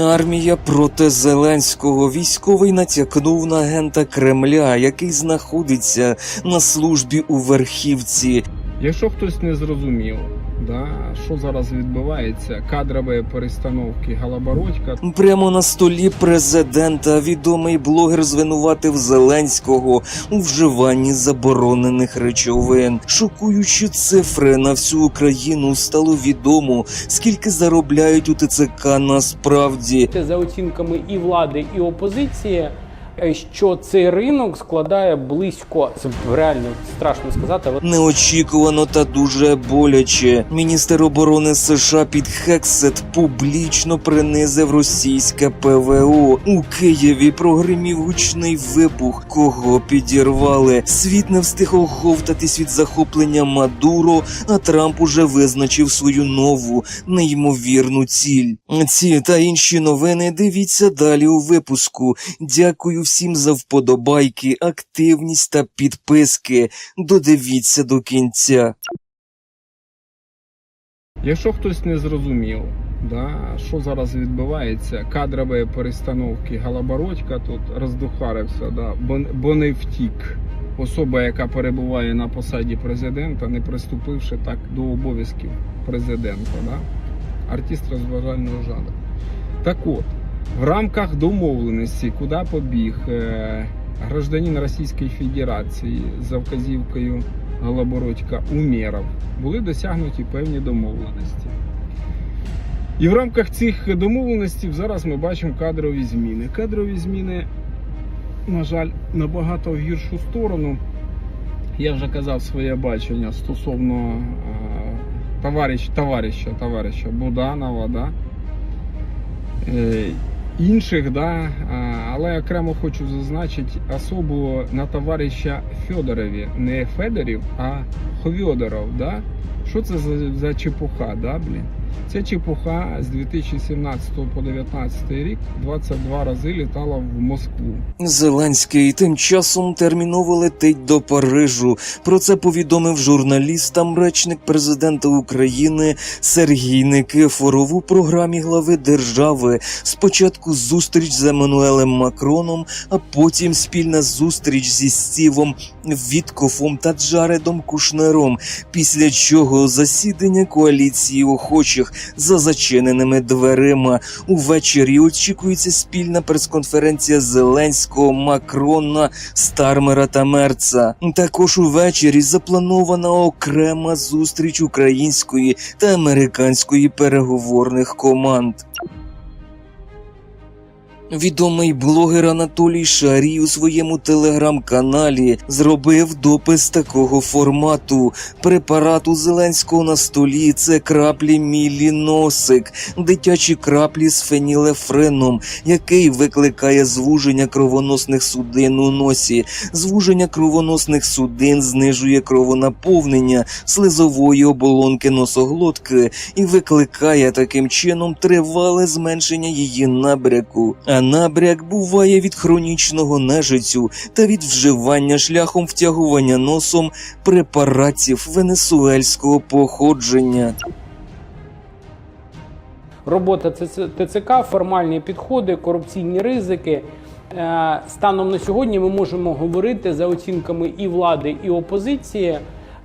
Армія проти Зеленського військовий натякнув на агента Кремля, який знаходиться на службі у верхівці. Якщо хтось не зрозумів, да, що зараз відбувається, кадрові перестановки Галабородька, Прямо на столі президента відомий блогер звинуватив Зеленського у вживанні заборонених речовин. Шокуючі цифри на всю Україну стало відомо, скільки заробляють у ТЦК насправді. За оцінками і влади, і опозиції, що цей ринок складає близько це реально страшно сказати, але Неочікувано та дуже боляче. Міністр оборони США під Хексет публічно принизив російське ПВО. У Києві прогримів гучний вибух. Кого підірвали? Світ не встиг оговтатись від захоплення Мадуро, а Трамп уже визначив свою нову неймовірну ціль. Ці та інші новини дивіться далі у випуску. Дякую всім за вподобайки, активність та підписки. Додивіться до кінця. якщо хтось не зрозумів, да, що зараз відбувається, кадрові перестановки Галабородька тут роздухарився, да, бо не втік. Особа, яка перебуває на посаді президента, не приступивши так до обов'язків президента, да? артист розважального жанру. Так от, в рамках домовленості, куди побіг е, гражданин Російської Федерації за вказівкою Голобородька Умєров, були досягнуті певні домовленості. І в рамках цих домовленостей зараз ми бачимо кадрові зміни. Кадрові зміни, на жаль, набагато в гіршу сторону. Я вже казав своє бачення стосовно е, товариш, товариша, товариша Буданова, да? Інших, да? але окремо хочу зазначити особу на товариша Федорові, не Федорів, а Ховьодоров. Да? Що це за, за чепуха, да, блін? Ця чепуха з 2017 по 2019 рік 22 рази літала в Москву. Зеленський тим часом терміново летить до Парижу. Про це повідомив журналістам речник президента України Сергій Никифоров у програмі глави держави. Спочатку зустріч з Еммануелем Макроном, а потім спільна зустріч зі Стівом Віткофом та Джаредом Кушнером. Після чого засідання коаліції охочих за зачиненими дверима. Увечері очікується спільна прес-конференція Зеленського, Макрона, Стармера та Мерца. Також увечері запланована окрема зустріч української та американської переговорних команд. Відомий блогер Анатолій Шарій у своєму телеграм-каналі зробив допис такого формату. Препарат у Зеленського на столі це краплі Мілі Носик, дитячі краплі з фенілефреном, який викликає звуження кровоносних судин у носі. Звуження кровоносних судин знижує кровонаповнення слизової оболонки носоглотки і викликає таким чином тривале зменшення її набряку. Набряк буває від хронічного нежицю та від вживання шляхом втягування носом препаратів венесуельського походження. робота ТЦК, формальні підходи, корупційні ризики. Е, Станом на сьогодні ми можемо говорити за оцінками і влади, і опозиції,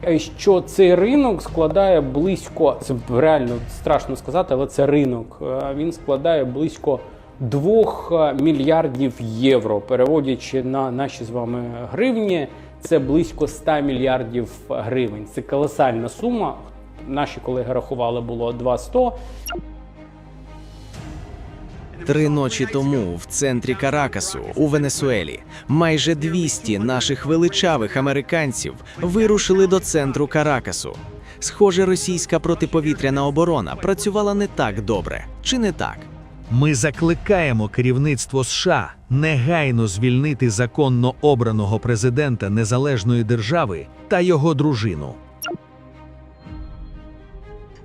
е, що цей ринок складає близько, це реально страшно сказати, але це ринок. Е, Він складає близько 2 мільярдів євро, переводячи на наші з вами гривні, це близько 100 мільярдів гривень. Це колосальна сума. Наші колеги рахували було 2,100. Три ночі тому в центрі Каракасу у Венесуелі майже 200 наших величавих американців вирушили до центру Каракасу. Схоже, російська протиповітряна оборона працювала не так добре, чи не так? Ми закликаємо керівництво США негайно звільнити законно обраного президента незалежної держави та його дружину.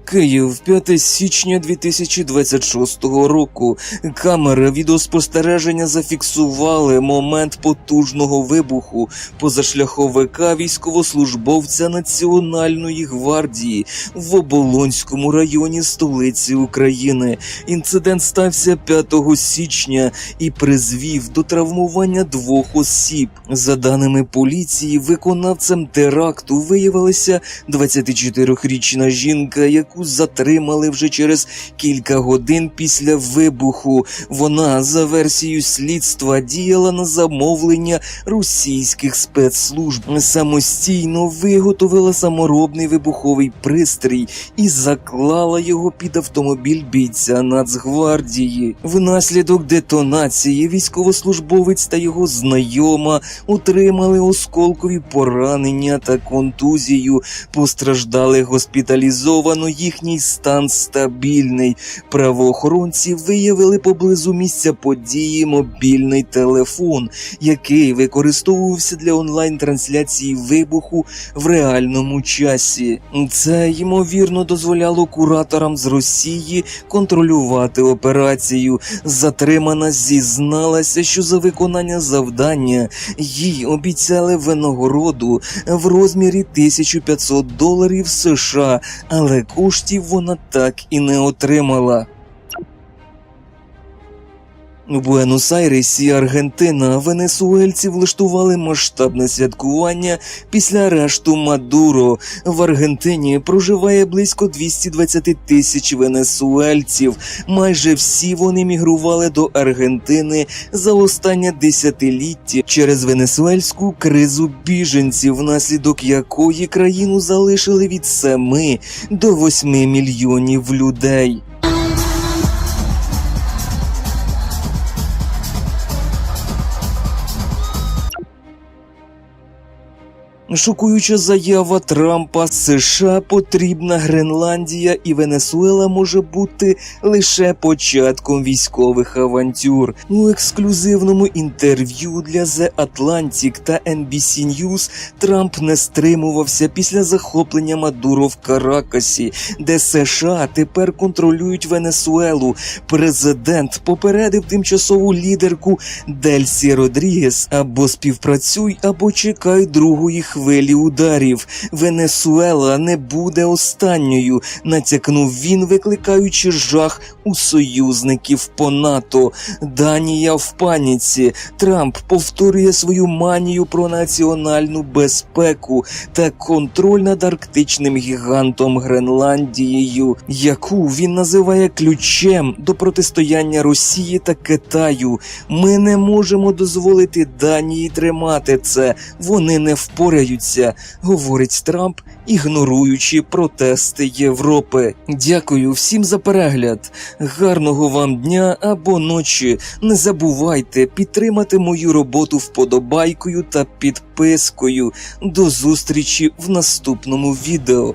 Київ, 5 січня 2026 року. Камери відеоспостереження зафіксували момент потужного вибуху позашляховика військовослужбовця Національної гвардії в Оболонському районі столиці України. Інцидент стався 5 січня і призвів до травмування двох осіб. За даними поліції, виконавцем теракту виявилася 24-річна жінка, яку затримали вже через кілька годин після вибуху. Вона, за версією слідства, діяла на замовлення російських спецслужб, самостійно виготовила саморобний вибуховий пристрій і заклала його під автомобіль бійця Нацгвардії. Внаслідок детонації військовослужбовець та його знайома отримали осколкові поранення та контузію. Постраждалих госпіталізовано, їхній стан стабільний. Правоохоронці виявили поблизу місця події мобільний телефон, який використовувався для онлайн-трансляції вибуху в реальному часі. Це ймовірно дозволяло кураторам з Росії контролювати операцію. Затримана зізналася, що за виконання завдання їй обіцяли винагороду в розмірі 1500 доларів США, але коштів вона так і не отримала. У Буенос-Айресі, Аргентина, венесуельці влаштували масштабне святкування після арешту Мадуро. В Аргентині проживає близько 220 тисяч венесуельців. Майже всі вони мігрували до Аргентини за останнє десятиліття через венесуельську кризу біженців, внаслідок якої країну залишили від 7 до 8 мільйонів людей. Шокуюча заява Трампа США потрібна Гренландія і Венесуела може бути лише початком військових авантюр. У ексклюзивному інтерв'ю для The Atlantic та NBC News Трамп не стримувався після захоплення Мадуро в Каракасі, де США тепер контролюють Венесуелу. Президент попередив тимчасову лідерку Дельсі Родрігес або співпрацюй, або чекай другої хвилі ударів. Венесуела не буде останньою, натякнув він, викликаючи жах у союзників по НАТО. Данія в паніці. Трамп повторює свою манію про національну безпеку та контроль над арктичним гігантом Гренландією, яку він називає ключем до протистояння Росії та Китаю. Ми не можемо дозволити Данії тримати це. Вони не впораються, говорить Трамп, ігноруючи протести Європи. Дякую всім за перегляд. Гарного вам дня або ночі. Не забувайте підтримати мою роботу вподобайкою та підпискою. До зустрічі в наступному відео.